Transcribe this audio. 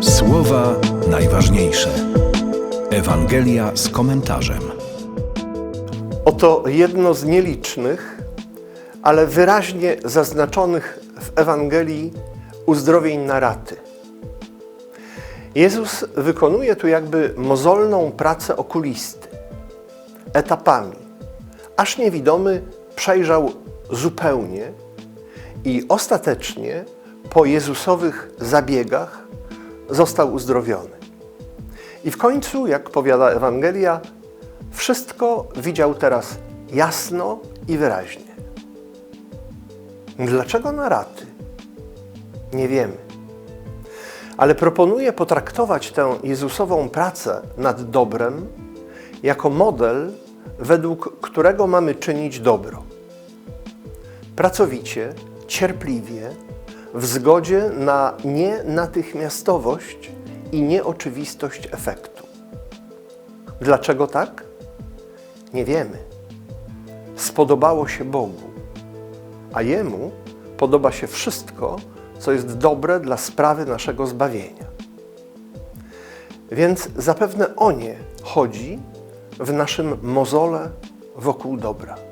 Słowa najważniejsze. Ewangelia z komentarzem. Oto jedno z nielicznych, ale wyraźnie zaznaczonych w Ewangelii uzdrowień na raty. Jezus wykonuje tu jakby mozolną pracę okulisty, etapami, aż niewidomy przejrzał zupełnie i ostatecznie po Jezusowych zabiegach został uzdrowiony. I w końcu, jak powiada Ewangelia, wszystko widział teraz jasno i wyraźnie. Dlaczego na raty? Nie wiemy. Ale proponuję potraktować tę Jezusową pracę nad dobrem jako model, według którego mamy czynić dobro. Pracowicie, cierpliwie, w zgodzie na nienatychmiastowość i nieoczywistość efektu. Dlaczego tak? Nie wiemy. Spodobało się Bogu, a Jemu podoba się wszystko, co jest dobre dla sprawy naszego zbawienia. Więc zapewne o nie chodzi w naszym mozole wokół dobra.